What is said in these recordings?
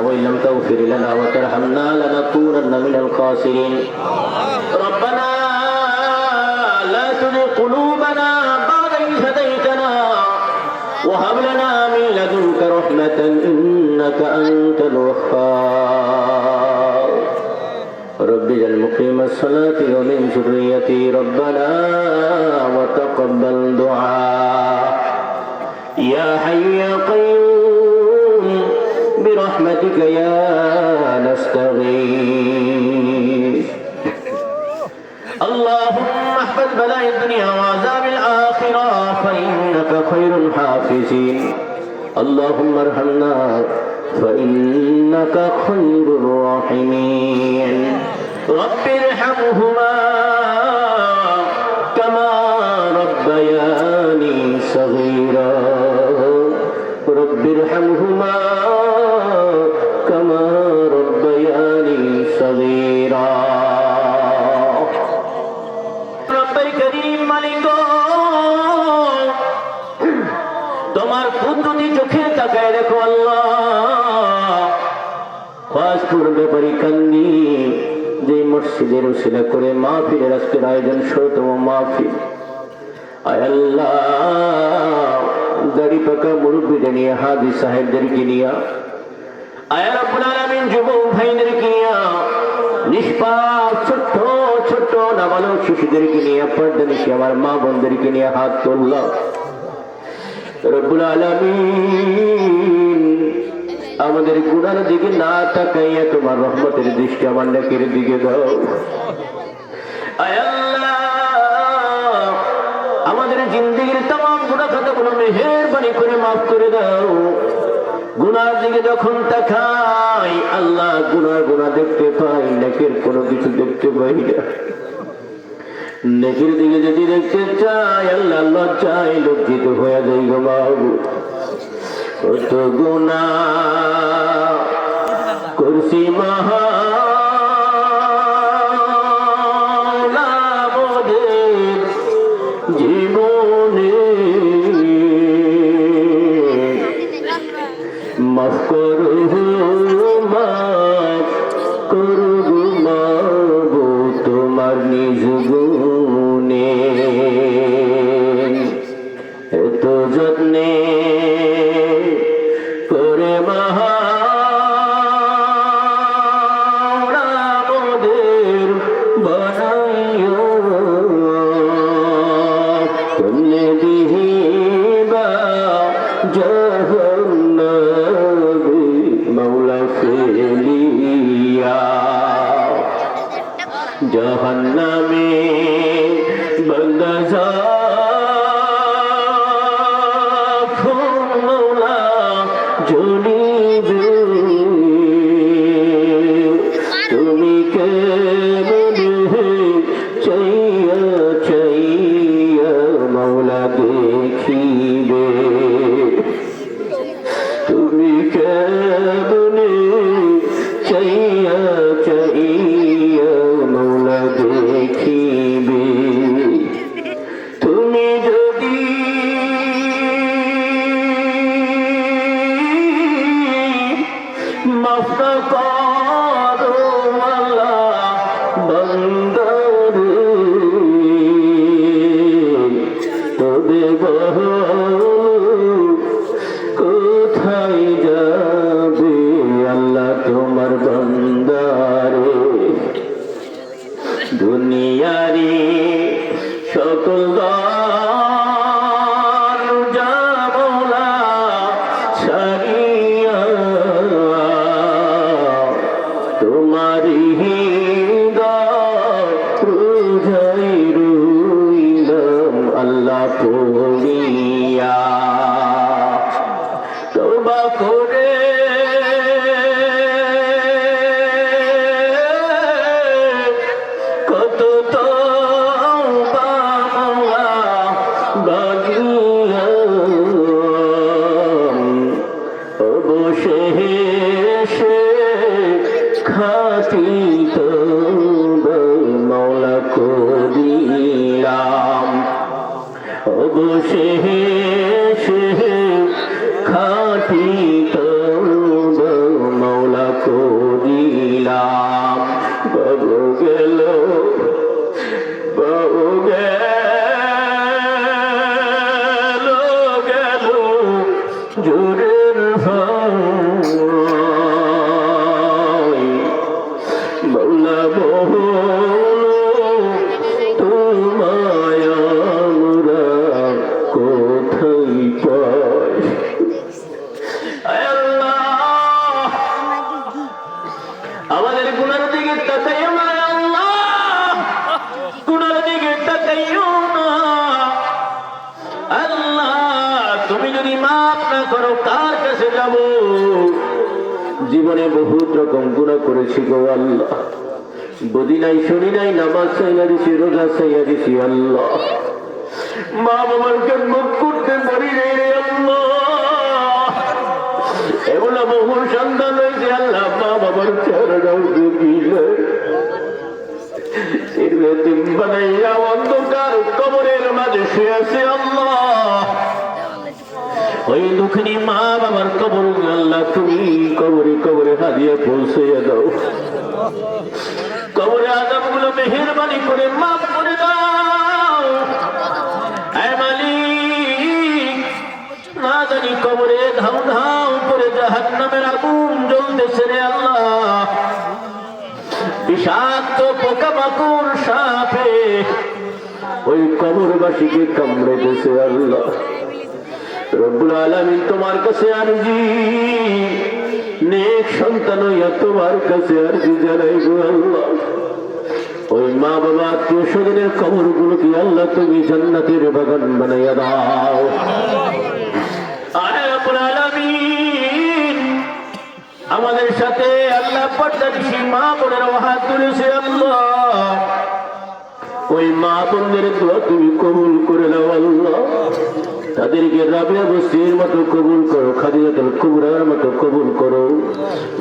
وإن لم تغفر لنا وترحمنا لنكونن من الخاسرين. ربنا لا تزغ قلوبنا بعد إذ هديتنا وهب لنا من لدنك رحمة إنك أنت الوهاب. رب اجعل مقيم الصلاة ومن ذريتي ربنا وتقبل دعاء. يا حي يا قيوم برحمتك يا نستغيث. اللهم احفظ بلاء الدنيا وعذاب الآخرة فإنك خير الحافظين. اللهم ارحمنا فإنك خير الراحمين. رب ارحمهما كما ربياني صغيرا. رب ارحمهما صغيرا রব্বাই করিম মালিক তোমার কুদরতি চোখে তাকায় দেখো আল্লাহ ফাজপুর ব্যাপারী কান্দি যে মসজিদের উসিলা করে মাহফিলের আজকের আয়োজন ষোলতম মাহফিল আয় আল্লাহ দাড়ি পাকা মুরব্বীদের নিয়ে হাজি সাহেবদেরকে নিয়ে আয় রব্বুল আলামিন ছোট্ট ছোট্ট শিশুদেরকে নিয়ে আমার মা বোনদেরকে নিয়ে হাত তুললাম রব্বুল আলামিন, আমাদের গুণার দিকে না তাকাইয়া তোমার রহমতের দৃষ্টি আমার নাকের দিকে দাও। আমাদের জিন্দগির তাম গুণা খাতাগুলো মেহেরবানি করে মাফ করে দাও। গুনার দিকে যখন তাকাই, আল্লাহ গুনার গুণা দেখতে পাই, নাকের কোনো কিছু দেখতে পাই না। নেকির দিকে যদি দেখতে চাই আল্লাহ লজ্জায় লজ্জিত হয়ে যাই গো বাবু। কত গুণা করছি মহা জীবনে বহুত রকম গুণা করেছি গো আল্লাহ। বদি নাই শুনি নাই নামাজ চাইয়া দিছি, রোজা চাইয়া দিছি, আল্লাহ। মা বাবার মুখ করতে পারি বহু অন্ধকার কবরের মাঝে শুয়ে আছে আল্লাহ। ওই দুঃখিনী মা বাবার কবর আল্লাহ, তুমি কবরে কবরে হাদিয়ে পৌঁছে দাও। কবরে আদমগুলো মেহরবানি করে মাফ করে দাও। না জানি কবরে ধাউ ধাউ করে জাহান নামের আগুন জ্বলতেছে রে আল্লাহ। বিষাক্ত পোকা মাকুর সাপে ওই কবরবাসীকে কামড়েতেছে আল্লাহ। রব্বুল আলামিন তোমার কাছে আরজি। নেক সন্তান হইয়া তোমার কাছে আরজি জানাই গো আল্লাহ। ওই মা বাবা আত্মীয় স্বজনের কবর গুলোকে আল্লাহ তুমি জান্নাতের বাগান বানাইয়া দাও। আমাদের সাথে আল্লাহ পর্দা দিছি মা বোনের হাত তুলেছে আল্লাহ। ওই মা বোনদের দোয়া তুমি কবুল করে নাও আল্লাহ। তাদেরকে রাবিয়া বস্তির মতো কবুল করো, খাদিজাতুল কুবরার মতো কবুল করো।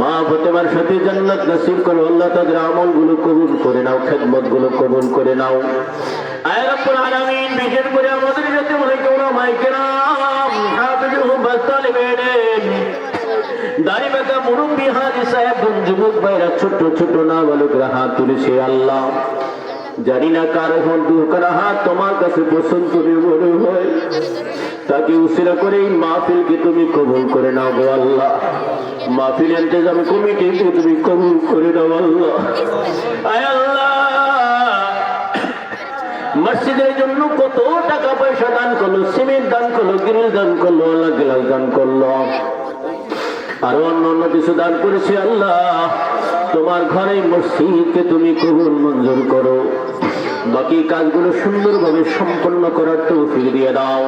মা ফতেমার সাথে জান্নাত নসিব করো, আল্লাহ তাদের আমলগুলো কবুল করে নাও খেদমতগুলো কবুল করে নাও। আয় রব্বুল আলামিন, বিশেষ করে আমাদের সাথে মনে করো মাইকেরাম হাফিজুল হুব্বাস তালিবেন। দাড়ি বেকা মুরব্বী হাজি সাহেব যুবক ভাইরা ছোট ছোট না বালকরা হাত তুলেছে, আল্লাহ। জানি না কার এখন দুকার হাত তোমার কাছে পছন্দ মনে হয়। তাকে উসিরা করে এই মাহফিলকে তুমি কবুল করে নাও গো আল্লাহ। মাহফিল ইন্তজাম কমিটিকে তুমি কবুল করে নাও আল্লাহ। আয় আল্লাহ। মসজিদের জন্য কত টাকা পয়সা দান করল, সিমেন্ট দান করল, গ্রিল দান করল গ্লাস দান করল। আরও অন্য অন্য কিছু দান করেছি আল্লাহ। তোমার ঘরে মসজিদকে তুমি কবুল মঞ্জুর করো। বাকি কাজগুলো সুন্দরভাবে সম্পন্ন করার তৌফিক দিয়ে দাও।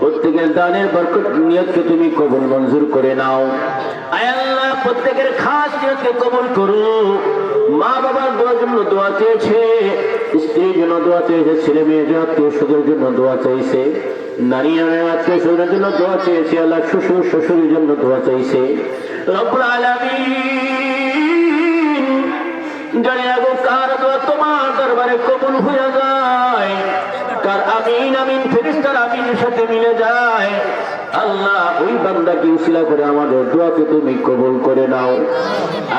প্রত্যেকের দানের বরকত নিয়তকে তুমি কবুল মঞ্জুর করে নাও। প্রত্যেকের খাস নিয়তকে কবুল করো। মা বাবার দোয়ার জন্য দোয়া চেয়েছে, স্ত্রীর জন্য দোয়া চেয়েছে, ছেলে জন্য, আত্মীয় স্বজনের জন্য দোয়া চাইছে। নারী আত্মীয় স্বজনের জন্য দোয়া চেয়েছে, আল্লাহ শ্বশুর, শ্বশুরের জন্য দোয়া চাইছে। রব্বুল আলামিন জানি আগো কার দোয়া তোমার দরবারে কবুল হয়ে যায়। কার আমিন আমিন আমিনের সাথে মিলে যায়। আল্লাহ ওই করে আমাদের দোয়াকে তুমি কবুল করে নাও।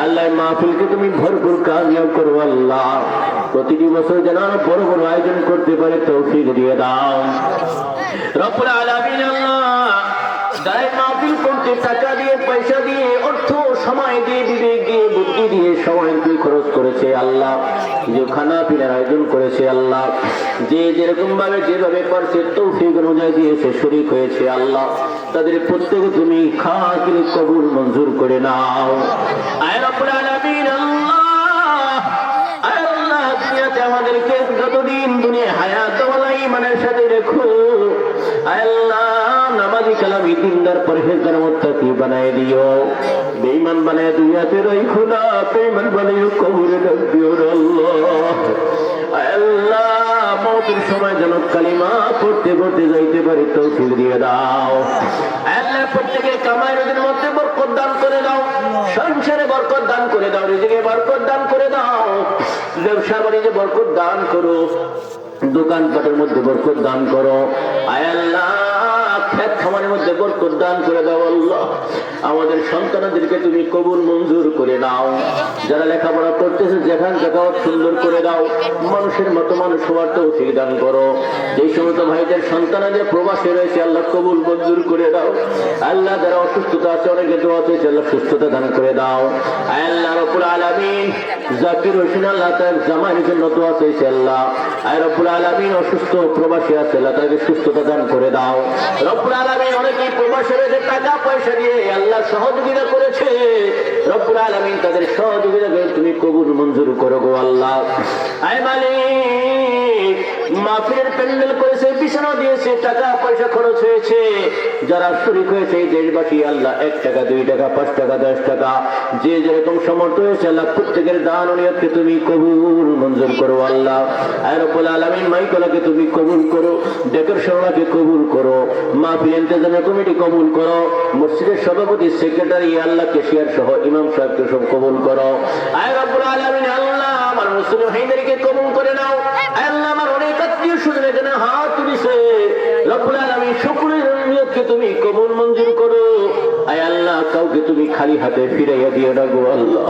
আল্লাহ মাহফিলকে তুমি ভরপুর কামিয়াব করো আল্লাহ। প্রতিটি বছর যেন আরও বড় বড় আয়োজন করতে পারে তৌফিক দিয়ে দাও। রব্বুল আলামিন আল্লাহ, যারা মাহফিল করতে টাকা দিয়ে, পয়সা দিয়ে, অর্থ সময় দিয়ে বিবেক দিয়ে বুদ্ধি দিয়ে সময় দিয়ে খরচ করেছে আল্লাহ। যে খানা পিনার আয়োজন করেছে আল্লাহ। যে যেরকম ভাবে যেভাবে পারছে তৌফিক অনুযায়ী দিয়েছে শরিক হয়েছে আল্লাহ। তাদের প্রত্যেক তুমি খাকির কবুল মঞ্জুর করে নাও। আল্লাহ। আল্লাহ আমাদেরকে যতদিন দুনিয়া হায়াত ইমানের সাথে রেখো। আয় আল্লাহ। নামাজি কালামি দিনদার পরহেজগার মুত্তাকি বানায় দিও? বেঈমান বানায় দুনিয়াতে রাখো না বেঈমান বানায় কবরে রাখ দিও আল্লাহ সময় যেন কালিমা পড়তে পড়তে যাইতে পারি, তৌফিক দিয়ে দাও। প্রত্যেকে কামাই রোজের মধ্যে বরকত দান করে দাও। সংসারে বরকত দান করে দাও রিজিকে বরকত দান করে দাও। ব্যবসা বাণিজ্যে বরকত দান করো, দোকানপাটের মধ্যে বরকত দান করো। আয় আল্লাহ খেত খামারের মধ্যে বরকত দান করে দাও আল্লাহ। আমাদের সন্তানদেরকে তুমি কবুল মঞ্জুর করে নাও। যারা লেখাপড়া করতেছে, যেখান জায়গাও সুন্দর করে দাও। মানুষের মতো মানুষ হওয়ার তৌফিক দান করো। যেই সমস্ত ভাইদের সন্তানদের প্রবাসে রয়েছে, আল্লাহ কবুল মঞ্জুর করে দাও। আল্লাহ যারা অসুস্থতা আছে, অনেকে দোয়া চেয়েছে আল্লাহ সুস্থতা দান করে দাও। আল্লাহ রব্বুল আলামিন জাকির হোসেন আল্লাহ তার জামাইয়ের জন্য দোয়া চেয়েছে আল্লাহ। আয় রব্বুল আলামিন, অসুস্থ প্রবাসী আছে, আল্লাহ তাকে সুস্থতা দান করে দাও। রব্বুল আলামিন অনেকেই প্রবাসে রয়েছে, টাকা পয়সা দিয়ে আল্লাহ সহযোগিতা করেছে। রব্বুল আলামিন তাদের সহযোগিতা করে তুমি কবুল মঞ্জুর করো গো আল্লাহ। আয় মাফির প্যান্ডেল করেছে, বিছানা দিয়েছে, টাকা পয়সা খরচ হয়েছে। যারা শরিক হয়েছে এই দেশবাসী, আল্লাহ এক টাকা, দুই টাকা, পাঁচ টাকা, দশ টাকা, যে যেরকম সমর্থ হয়েছে, আল্লাহ প্রত্যেকের দান অনিয়তকে তুমি কবুল, মঞ্জুর করো, আল্লাহ। আয়রবুল আলমিন মাইকলাকে তুমি কবুল করো, ডেকর সভাকে কবুল করো মাহফিল ইন্তজামের কমিটি কবুল করো, মসজিদের সভাপতি, সেক্রেটারি, আল্লাহ কেশিয়ার সহ ইমাম সাহেবকে সব কবুল করো। আয়রবুল আলমিন, আল্লাহ আমার মুসলিম ভাইদেরকে কবুল করে নাও। আল্লাহ আমার স্বজন এখানে হাত তুলিছে। রব্বুল আলামিন শুকরের তুমি কবুল মঞ্জুর করো। আয় আল্লাহ, কাউকে তুমি খালি হাতে ফিরাইয়া দিও না গো আল্লাহ।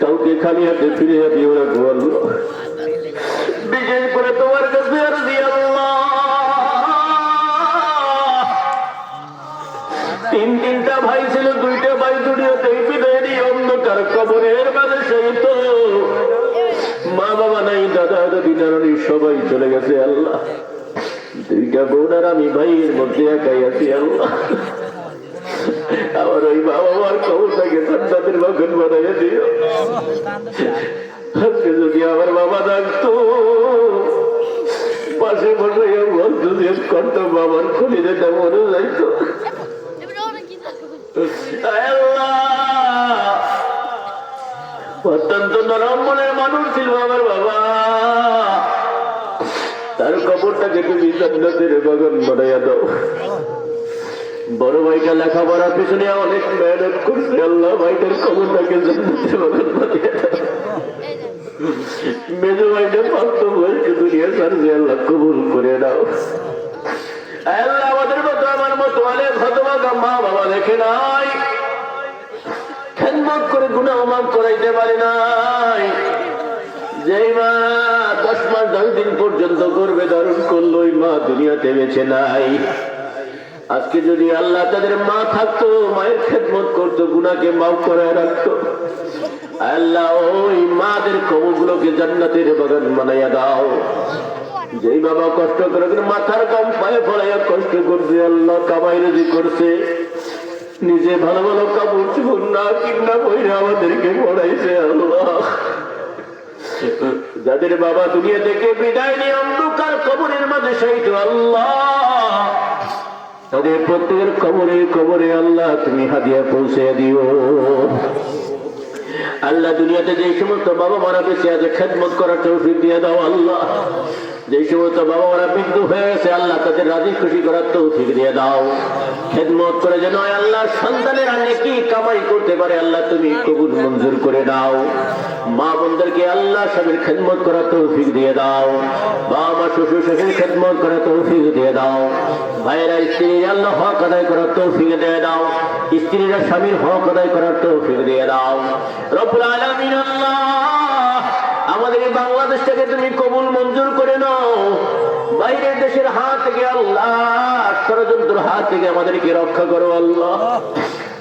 কাউকে খালি হাতে ফিরাইয়া দিও না গো আল্লাহ। তিন তিনটা ভাই ছিল, দুইটা ভাই দিয়ে অন্ধকার কবরের মাঝে সহিত সবাই চলে গেছে, আল্লাহ। দুইটা বোনার আমি ভাইয়ের মধ্যে একাই আছি, আল্লাহ। আমার ওই বাবা মার কবরটাকে সন্তানের বাগান বানাইয়া দিও। আজকে যদি আমার বাবা থাকতো পাশে বসে বলতো যে কত বাবার খুলি যেটা মনে যাইতো। অত্যন্ত নরম মনের মানুষ ছিল আমার বাবা। তার কবরটাকে তুমি জান্নাতের বাগান বানাইয়া দাও। বড় ভাইটা লেখাপড়ার পিছনে অনেক মেহনত করছে, আল্লাহ ভাইটার কবরটাকে জান্নাতের বাগান বানিয়ে দাও। মেজো ভাইটা ভক্ত বয়সে দুনিয়া সারছে আল্লাহ কবুল করে দাও আল্লাহ, আমাদের মতো আমার মতো অনেক হতভাগা মা বাবা দেখে নাই। খেদমত করে গুণা মাফ করাইতে পারে নাই। যেই মা দশ দশ দিন পর্যন্ত করবে দারুণ করল, ওই মা দুনিয়াতে বেছে আজকে যদি আল্লাহ তাদের মা থাকতো, মায়ের খেদমত করতো, গুনাকে মাফ করায় রাখতো। আল্লাহ, ওই মাদের কবরগুলোকে জান্নাতের বাগান বানাইয়া দাও। যেই বাবা কষ্ট করে করে মাথার কাম পায়ে ফলাইয়া কষ্ট করছে, আল্লাহ কামাই রুজি করছে। নিজে ভালো ভালো কাপড় চুপড় না কিনা বইরে আমাদেরকে পড়াইছে আল্লাহ। যাদের বাবা দুনিয়া থেকে বিদায় নিয়ে অন্ধকার কবরের মাঝে সহিত আল্লাহ, তাদের প্রত্যেকের কবরে কবরে আল্লাহ তুমি হাদিয়া পৌঁছে দিও। আল্লাহ দুনিয়াতে যে সমস্ত বাবা মারা বেঁচে আছে, খেদমত করার তৌফিক দিয়ে দাও আল্লাহ। যে সমস্ত বাবা মারা বিন্দু হয়ে গেছে, আল্লাহ তাদের রাজি খুশি করার তো তৌফিক দিয়ে দাও। খেদমত করে যেন আল্লাহ সন্তানের কি কামাই করতে পারে, আল্লাহ তুমি কবুল মঞ্জুর করে দাও। মা বোনদেরকে আল্লাহ স্বামীর খেদমত করার তৌফিক দিয়ে দাও। বাবা মা শ্বশুর শ্বশুর খেদমত করার তৌফিক দিয়ে দাও। ভাইয়েরা স্ত্রী আল্লাহ হক আদায় করার তৌফিক দিয়ে দাও। স্ত্রীরা স্বামীর হক আদায় করার তৌফিক দিয়ে দাও। রব্বুল আলামিন আল্লাহ আমাদের এই বাংলাদেশটাকে তুমি কবুল মঞ্জুর করে নাও। বাইরের দেশের হাত থেকে আল্লাহ ষড়যন্ত্র হাত থেকে আমাদেরকে রক্ষা করো আল্লাহ।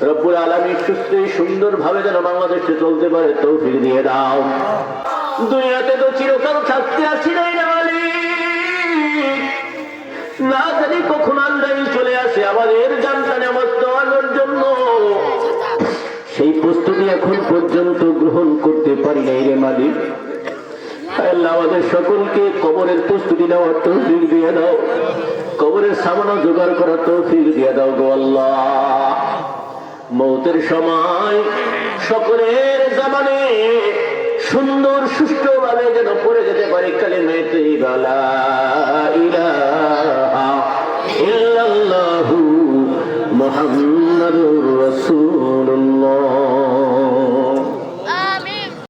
রব্বুল আলমী সুস্থ সুন্দর ভাবে যেন বাংলাদেশে চলতে পারে, তৌফিক দিয়ে দাও। দুনিয়াতে তো চিরকাল থাকতে আসি নাই না জানি কখন আল্লাহ চলে আসে, আমাদের জানটা নামাজ দেওয়ানোর জন্য। সেই প্রস্তুতি এখন পর্যন্ত গ্রহণ করতে পারি নাই রে মালিক। আমাদের সকলকে কবরের প্রস্তুতি নেওয়ার তৌফিক দিয়ে দাও। কবরের সামান্য জোগাড় করার তৌফিক দিয়ে দাও গো মৌতের সময় সকলের জামানে সুন্দর সুষ্ঠু ভাবে যেন পড়ে যেতে পারে কালে মেতে বালা ইল্লাল্লাহু মুহাম্মাদুর রাসূলুল্লাহ।